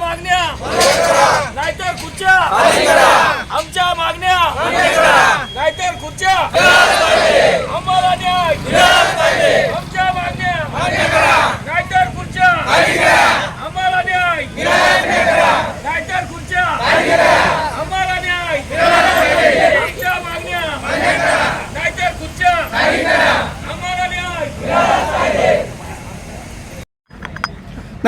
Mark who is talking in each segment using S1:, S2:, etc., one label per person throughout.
S1: मागण्या. नाहीतर खुर्च्या. आमच्या मागण्या. नाहीतर खुर्च्या. आम्हाला न्याय. आमच्या मागण्या. नाहीतर खुर्च्या आम्हाला न्याय नाहीतर खुर्च्या आम्हाला न्याय आमच्या मागण्या नाहीतर खुर्च्या आम्हाला न्याय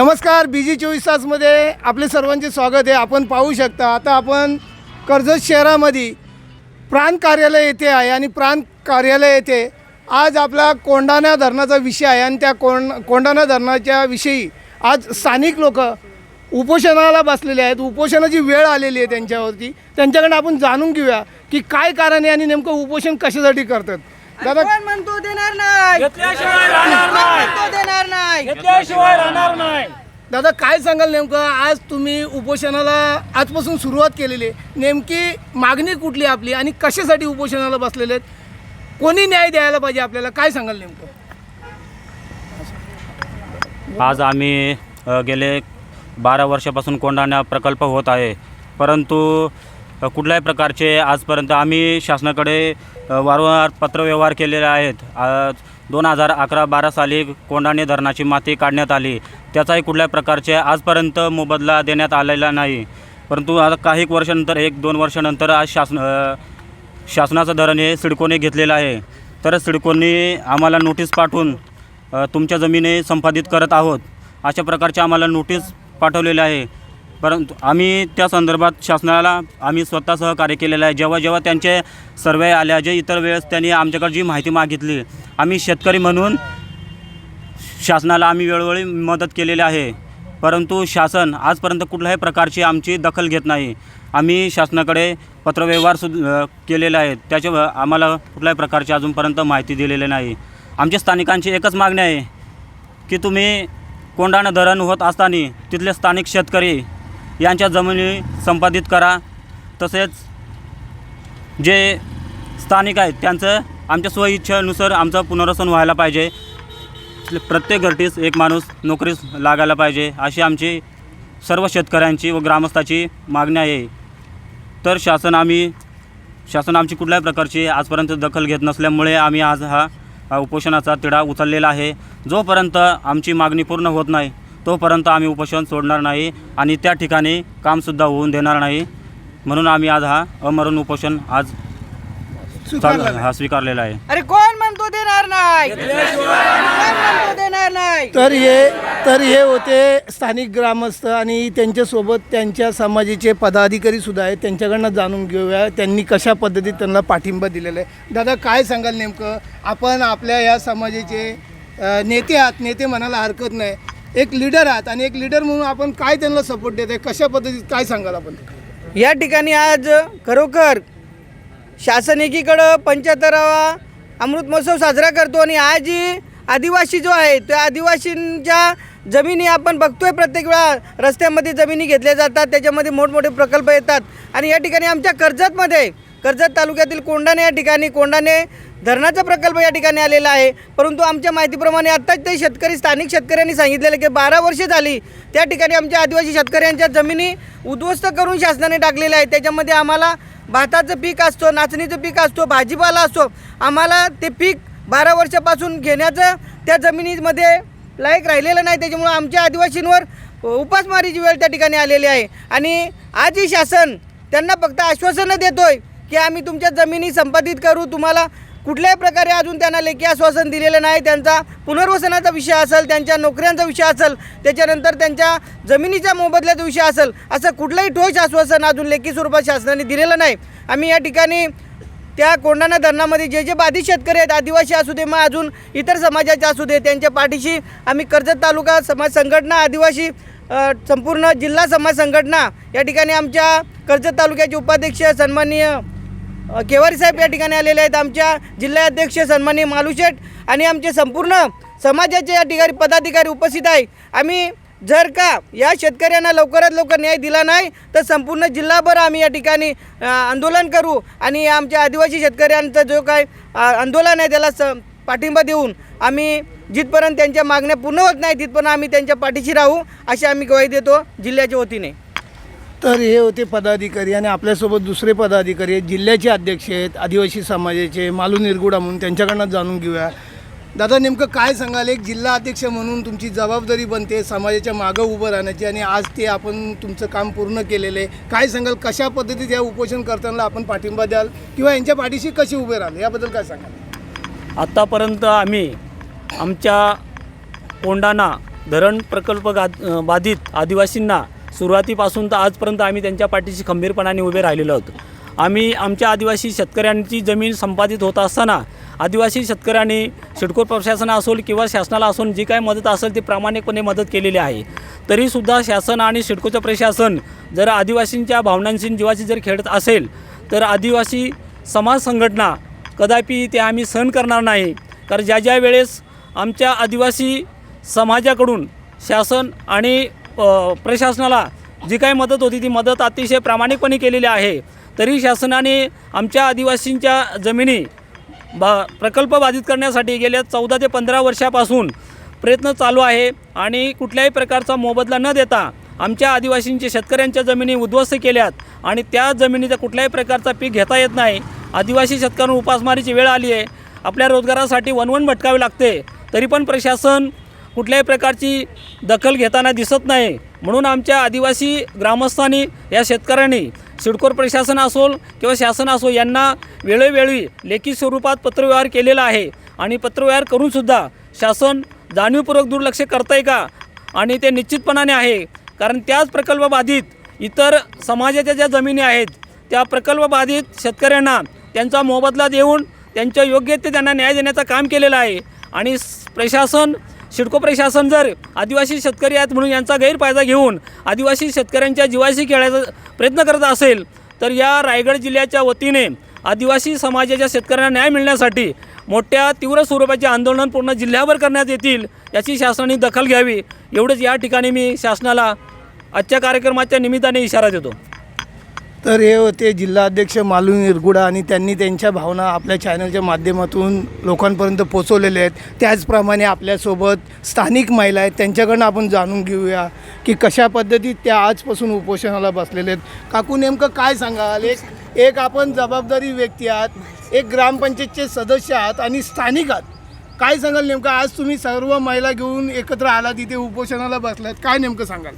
S2: नमस्कार बी जी चोवीस तासमध्ये आपले सर्वांचे स्वागत आहे. आपण पाहू शकता आता आपण कर्जत शहरामध्ये प्रांत कार्यालय येथे आहे आणि प्रांत कार्यालय येथे आज आपला कोंडाना धरणाचा विषय आहे आणि त्या कोंड कोंडाना धरणाच्या विषयी आज स्थानिक लोक उपोषणाला बसलेले आहेत. उपोषणाची वेळ आलेली आहे त्यांच्यावरती. त्यांच्याकडे आपण जाणून घेऊया की काय कारण आहे आणि नेमकं उपोषण कशासाठी करतात. दादा
S3: कोण म्हणतो देणार नाही?
S1: घेतल्याशिवाय राहणार नाही.
S3: देणार नाही?
S1: घेतल्याशिवाय राहणार नाही.
S2: दादा काय सांगाल नेमकं? आज तुम्ही उपोषणाला आजपासून सुरुवात केलेली आहे. नेमकी मागणी कुठली आपली आणि कशासाठी उपोषणाला बसलेले आहेत? कोणी न्याय द्यायला पाहिजे आपल्याला? काय सांगाल नेमकं?
S4: आज आम्ही अ, गेले बारा वर्षापासून कोंढाणा प्रकल्प होत आहे. परंतु कुठल्याही प्रकारचे आजपर्यंत आम्ही शासनाकडे वारंवार पत्रव्यवहार केलेले आहेत. दोन हजार अकरा बारा साली कोंडाणे धरणाची माती काढण्यात आली. त्याचाही कुठल्याही प्रकारचे आजपर्यंत मोबदला देण्यात आलेला नाही. परंतु आता काही वर्षानंतर एक दोन वर्षानंतर आज शासन शासनाचं धरण हे सिडकोने घेतलेलं आहे. तर सिडकोने आम्हाला नोटीस पाठवून तुमच्या जमिनी संपादित करत आहोत. अशा प्रकारचे आम्हाला नोटीस पाठवलेले आहे. परंतु आम्ही त्या संदर्भात शासनाला आम्ही स्वतः सहकार्य केलेलं आहे. जेव्हा जेव्हा त्यांचे सर्वे आल्या जे इतर वेळेस त्यांनी आमच्याकडे जी माहिती मागितली आम्ही शेतकरी म्हणून शासनाला आम्ही वेळोवेळी मदत केलेली आहे. परंतु शासन आजपर्यंत कुठल्याही प्रकारची आमची दखल घेत नाही. आम्ही शासनाकडे पत्रव्यवहार सु केलेले आहेत. त्याच्या आम्हाला कुठल्याही प्रकारची अजूनपर्यंत माहिती दिलेली नाही. आमच्या स्थानिकांची एकच मागणी आहे की तुम्ही कोंडाणं धरण होत असताना तिथले स्थानिक शेतकरी यांच्या जमिनी संपादित करा. तसेच जे स्थानिक आहेत त्यांचं आमच्या स्वइच्छेनुसार आमचं पुनर्वसन व्हायला पाहिजे. प्रत्येक घरटीस एक माणूस नोकरीस लागायला पाहिजे अशी आमची सर्व शेतकऱ्यांची व ग्रामस्थाची मागणी आहे. तर शासन आम्ही शासन आमची कुठल्याही प्रकारची आजपर्यंत दखल घेत नसल्यामुळे आम्ही आज हा हा उपोषणाचा तिढा उचललेला आहे. जोपर्यंत आमची मागणी पूर्ण होत नाही तोपर्यंत आम्ही उपोषण सोडणार नाही आणि त्या ठिकाणी कामसुद्धा होऊन देणार नाही. म्हणून आम्ही आज हा अमरण उपोषण आज चाल हा स्वीकारलेला आहे.
S3: अरे कोण म्हणतो देणार नाही? कोण म्हणतो देणार नाही?
S2: तर हे तर हे होते स्थानिक ग्रामस्थ आणि त्यांच्यासोबत त्यांच्या समाजाचे पदाधिकारी सुद्धा आहेत. त्यांच्याकडनं जाणून घेऊया त्यांनी कशा पद्धतीत त्यांना पाठिंबा दिलेला आहे. दादा काय सांगाल नेमकं? आपण आपल्या या समाजाचे अ, नेते आहात. नेते म्हणायला हरकत नाही. एक लीडर आहात आणि एक लीडर म्हणून आपण काय त्यांना सपोर्ट देत आहे? कशा पद्धतीत काय सांगाल आपण?
S3: या ठिकाणी आज खरोखर शासन एकीकडं पंच्याहत्तरावा अमृत महोत्सव साजरा करतो आणि आज ही आदिवासी जो आहे त्या आदिवासींच्या जमिनी आपण बघतोय प्रत्येक वेळा. रस्त्यामध्ये जमिनी घेतल्या जातात त्याच्यामध्ये मोठमोठे प्रकल्प येतात. आणि या ठिकाणी आमच्या कर्जतमध्ये कर्जत तालुक्यातील कोंडाने या ठिकाणी कोंडाने धरणाचा प्रकल्प या ठिकाणी आलेला आहे. परंतु आमच्या माहितीप्रमाणे आत्ताच ते शेतकरी स्थानिक शेतकऱ्यांनी सांगितलेलं की बारा वर्षे झाली त्या ठिकाणी आमच्या आदिवासी शेतकऱ्यांच्या जमिनी उद्ध्वस्त करून शासनाने टाकलेल्या आहेत. त्याच्यामध्ये आम्हाला भाताचं पीक असतो नाचणीचं पीक असतो भाजीपाला असतो. आम्हाला ते पीक बारा वर्षापासून घेण्याचं त्या जमिनीमध्ये लायक राहिलेलं नाही. त्याच्यामुळं आमच्या आदिवासींवर उपासमारीची वेळ त्या ठिकाणी आलेली आहे. आणि आजही शासन त्यांना फक्त आश्वासनं देतोय की आम्ही तुमच्या जमिनी संपादित करू. तुम्हाला कुठल्याही प्रकारे अजून त्यांना लेखी आश्वासन दिलेलं नाही. त्यांचा पुनर्वसनाचा विषय असेल त्यांच्या नोकऱ्यांचा विषय असेल त्याच्यानंतर त्यांच्या जमिनीच्या मोबदल्याचा विषय असेल असं कुठलंही ठोस आश्वासन अजून लेखी स्वरूपात शासनाने दिलेलं नाही. आम्ही या ठिकाणी त्या कोंढाणा धरणामध्ये जे जे बाधित शेतकरी आहेत आदिवासी असू दे मग अजून इतर समाजाचे असू दे त्यांच्या पाठीशी आम्ही कर्जत तालुका समाज संघटना आदिवासी संपूर्ण जिल्हा समाज संघटना या ठिकाणी आमच्या कर्जत तालुक्याचे उपाध्यक्ष सन्माननीय केवारी साहेब या ठिकाणी आलेले आहेत. आमच्या जिल्हाध्यक्ष सन्मानी मालुशेट आणि आमचे संपूर्ण समाजाचे या ठिकाणी पदाधिकारी उपस्थित आहे आम्ही जर का या शेतकऱ्यांना लवकरात लवकर न्याय दिला नाही तर संपूर्ण जिल्हाभर आम्ही या ठिकाणी आंदोलन करू आणि आमच्या आदिवासी शेतकऱ्यांचा जो काय आंदोलन आहे त्याला स पाठिंबा देऊन आम्ही जिथपर्यंत त्यांच्या मागण्या पूर्ण होत नाही तिथपर्यंत आम्ही त्यांच्या पाठीशी राहू अशी आम्ही ग्वाही देतो जिल्ह्याच्या वतीने.
S2: तर हे होते पदाधिकारी आणि आपल्यासोबत दुसरे पदाधिकारी आहेत. जिल्ह्याचे अध्यक्ष आहेत आदिवासी समाजाचे मालू निरगुडा म्हणून त्यांच्याकडनं जाणून घेऊया. दादा नेमकं काय सांगाल? एक जिल्हा अध्यक्ष म्हणून तुमची जबाबदारी बनते समाजाच्या मागं उभं राहण्याची आणि आज ते आपण तुमचं काम पूर्ण केलेलं. आहे काय सांगाल? कशा पद्धतीत या उपोषण करताना आपण पाठिंबा द्याल किंवा यांच्या पाठीशी कसे उभे राहाल? याबद्दल काय सांगाल?
S5: आत्तापर्यंत आम्ही आमच्या कोंडाणा धरण प्रकल्प गा बाधित आदिवासींना सुरुवातीपासून तर आजपर्यंत आम्ही त्यांच्या पाठीशी खंबीरपणाने उभे राहिलेलो आहोत. आम्ही आमच्या आदिवासी शेतकऱ्यांची जमीन संपादित होत असताना आदिवासी शेतकऱ्यांनी सिडको प्रशासन असेल किंवा शासनाला असून जी काही मदत असेल ती प्रामाणिकपणे मदत केलेली आहे. तरीसुद्धा शासन आणि सिडकोचं प्रशासन जर आदिवासींच्या भावनांशी जीवाशी जर खेळत असेल तर आदिवासी समाज संघटना कदापि ते आम्ही सहन करणार नाही. कारण ज्या ज्या वेळेस आमच्या आदिवासी समाजाकडून शासन आणि प्रशासनाला जी काही मदत होती ती मदत अतिशय प्रामाणिकपणे केलेली आहे. तरी शासनाने आमच्या आदिवासींच्या जमिनी बा प्रकल्प बाधित करण्यासाठी गेल्या चौदा ते पंधरा वर्षापासून प्रयत्न चालू आहे आणि कुठल्याही प्रकारचा मोबदला न देता आमच्या आदिवासींच्या शेतकऱ्यांच्या जमिनी उद्ध्वस्त केल्यात आणि त्या जमिनीचा कुठल्याही प्रकारचा पीक घेता येत नाही. आदिवासी शेतकऱ्यांना उपासमारीची वेळ आली आहे. आपल्या रोजगारासाठी वनवन भटकावे लागते. तरी पण प्रशासन कुठल्याही प्रकारची दखल घेताना दिसत नाही. म्हणून आमच्या आदिवासी ग्रामस्थांनी या शेतकऱ्यांनी सिडकोर प्रशासन असोल किंवा शासन असो यांना वेळोवेळी लेखी स्वरूपात पत्रव्यवहार केलेला आहे. आणि पत्रव्यवहार करूनसुद्धा शासन जाणीवपूर्वक दुर्लक्ष करत आहे का? आणि ते निश्चितपणाने आहे. कारण त्याच प्रकल्पबाधित इतर समाजाच्या ज्या जमिनी आहेत त्या प्रकल्पबाधित शेतकऱ्यांना त्यांचा मोबदला देऊन त्यांच्या योग्य ते त्यांना न्याय देण्याचं काम केलेलं आहे. आणि प्रशासन सिडको प्रशासन जर आदिवासी शेतकरी आहेत म्हणून यांचा गैरफायदा घेऊन आदिवासी शेतकऱ्यांच्या जीवाशी खेळायचा प्रयत्न करत असेल तर या रायगड जिल्ह्याच्या वतीने आदिवासी समाजाच्या शेतकऱ्यांना न्याय मिळण्यासाठी मोठ्या तीव्र स्वरूपाचे आंदोलन पूर्ण जिल्ह्यावर करण्यात येतील याची शासनाने दखल घ्यावी. एवढंच या ठिकाणी मी शासनाला आजच्या कार्यक्रमाच्या निमित्ताने इशारा देतो.
S2: तर हे होते जिल्हाध्यक्ष मालू निरगुडा आणि त्यांनी त्यांच्या भावना आपल्या चॅनलच्या माध्यमातून लोकांपर्यंत पोचवलेल्या आहेत. त्याचप्रमाणे आपल्यासोबत स्थानिक महिला आहेत. त्यांच्याकडनं आपण जाणून घेऊया की कशा पद्धतीत त्या आजपासून उपोषणाला बसलेले आहेत. काकू नेमकं काय सांगाल? एक एक आपण जबाबदारी व्यक्ती आहात एक ग्रामपंचायतचे सदस्य आहात आणि स्थानिक आहात. काय सांगाल नेमकं? आज तुम्ही सर्व महिला घेऊन एकत्र आला तिथे उपोषणाला बसलात. काय नेमकं सांगाल?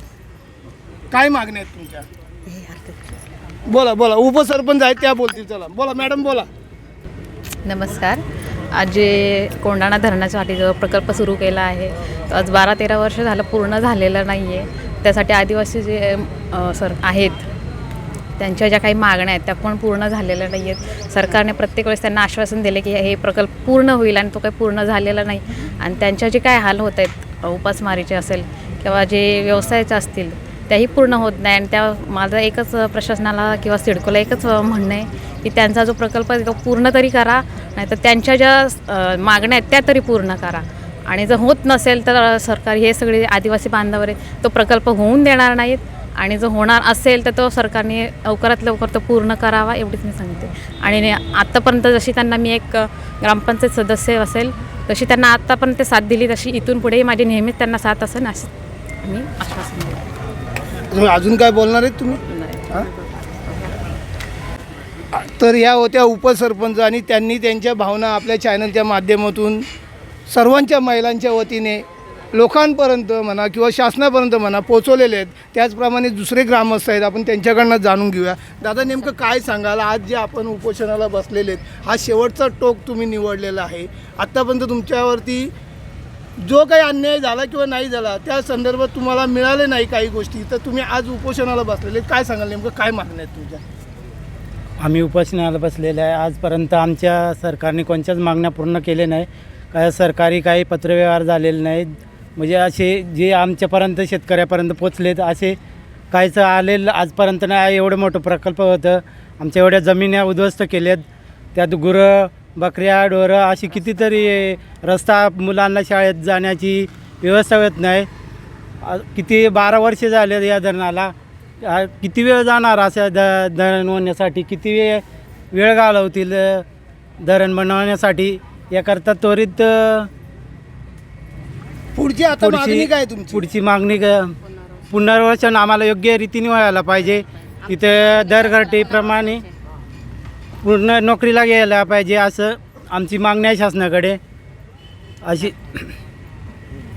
S2: काय मागण्या आहेत तुमच्या? बोला बोला. उपसरपंच आहेत त्या बोलतील. चला. बोला मॅडम बोला.
S6: नमस्कार. आज जे कोंडाणा धरणासाठी जो प्रकल्प सुरू केला आहे तो आज बारा तेरा वर्ष झालं पूर्ण झालेलं नाही आहे त्यासाठी आदिवासी जे अ, सर आहेत त्यांच्या ज्या काही मागण्या आहेत त्या पण पूर्ण झालेल्या नाही आहेत सरकारने प्रत्येक वेळेस त्यांना आश्वासन दिले की हे प्रकल्प पूर्ण होईल आणि तो काही पूर्ण झालेला नाही. आणि त्यांच्या जे काय हाल होत आहेत उपासमारीचे असेल किंवा जे व्यवसायाचे असतील त्याही पूर्ण होत नाही आणि त्या माझं एकच प्रशासनाला किंवा सिडकोला एकच म्हणणं आहे की त्यांचा जो प्रकल्प आहे तो पूर्ण तरी करा नाहीतर त्यांच्या ज्या मागण्या आहेत त्या तरी पूर्ण करा. आणि जर होत नसेल तर सरकार हे सगळे आदिवासी बांधव आहे तो प्रकल्प होऊन देणार नाहीत आणि जो होणार असेल तर तो सरकारने लवकरात लवकर तो पूर्ण करावा एवढीच मी सांगते. आणि ने- आत्तापर्यंत जशी त्यांना मी एक ग्रामपंचायत सदस्य असेल तशी त्यांना आत्तापर्यंत साथ दिली तशी इथून पुढेही माझी नेहमीच त्यांना साथ असेल अशी मी आश्वासन देते.
S2: तुम्ही अजून काय बोलणार आहेत तुम्ही? हां? तर या होत्या उपसरपंच आणि त्यांनी त्यांच्या भावना आपल्या चॅनलच्या माध्यमातून सर्वांच्या महिलांच्या वतीने लोकांपर्यंत म्हणा किंवा शासनापर्यंत म्हणा पोचवलेले आहेत. त्याचप्रमाणे दुसरे ग्रामस्थ आहेत आपण त्यांच्याकडनं जाणून घेऊया. दादा नेमकं काय सांगाल? आज जे आपण उपोषणाला बसलेले आहेत हा शेवटचा टोक तुम्ही निवडलेला आहे. आत्तापर्यंत तुमच्यावरती जो काही अन्याय झाला किंवा नाही झाला त्या संदर्भात तुम्हाला मिळाले नाही काही गोष्टी तर तुम्ही आज उपोषणाला बसलेले आहेत. काय सांगाल नेमकं? काय मागण्या आहेत तुमच्या?
S7: आम्ही उपासनाला बसलेले आहे. आजपर्यंत आमच्या सरकारने कोणत्याच मागण्या पूर्ण केल्या नाही. काय सरकारी काही पत्रव्यवहार झालेले नाहीत. म्हणजे असे जे आमच्यापर्यंत शेतकऱ्यापर्यंत पोचलेत असे काहीच आलेलं आजपर्यंत नाही. एवढं मोठं प्रकल्प होतं. आमच्या एवढ्या जमिन्या उद्ध्वस्त केल्यात. त्यात गुरं बकऱ्या डोरं अशी कितीतरी रस्ता मुलांना शाळेत जाण्याची व्यवस्था होत नाही. किती बारा वर्षे झाले या धरणाला. किती वेळ जाणार अशा द धरण बनवण्यासाठी किती वेळ वेळ घालवतील धरण बनवण्यासाठी? याकरता त्वरित
S2: पुढची आता मागणी काय तुमची?
S7: पुढची मागणी पुनर्वसन आम्हाला योग्य रीतीने व्हायला पाहिजे. तिथे दरघटीप्रमाणे पूर्ण नोकरीला घ्यायला पाहिजे असं आमची मागणी आहे शासनाकडे. अशी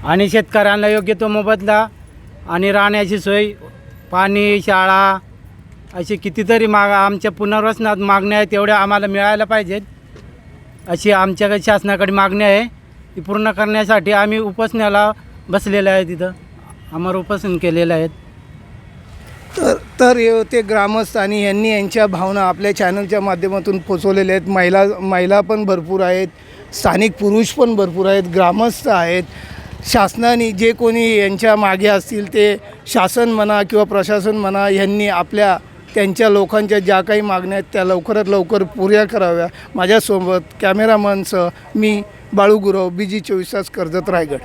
S7: आणि शेतकऱ्यांना योग्य तो मोबदला आणि राहण्याची सोय पाणी शाळा अशी कितीतरी माग आमच्या पुनर्वसनात मागण्या आहेत तेवढ्या आम्हाला मिळायला पाहिजेत. अशी आमच्याकडे शासनाकडे मागणी आहे ती पूर्ण करण्यासाठी आम्ही उपासण्याला बसलेलं आहे तिथं. आम्हाला उपासन केलेलं आहेत
S2: तर तर हे होते ग्रामस्थ आणि यांनी यांच्या भावना आपल्या चॅनलच्या माध्यमातून पोचवलेल्या आहेत. महिला महिला पण भरपूर आहेत स्थानिक पुरुष पण भरपूर आहेत ग्रामस्थ आहेत. शासनाने जे कोणी यांच्या मागे असतील ते शासन म्हणा किंवा प्रशासन म्हणा यांनी आपल्या त्यांच्या लोकांच्या ज्या काही मागण्या आहेत त्या लवकरात लवकर पुऱ्या कराव्या. माझ्यासोबत कॅमेरामनसह मी बाळू गुरव बी जी चोवीस तास कर्जत रायगड.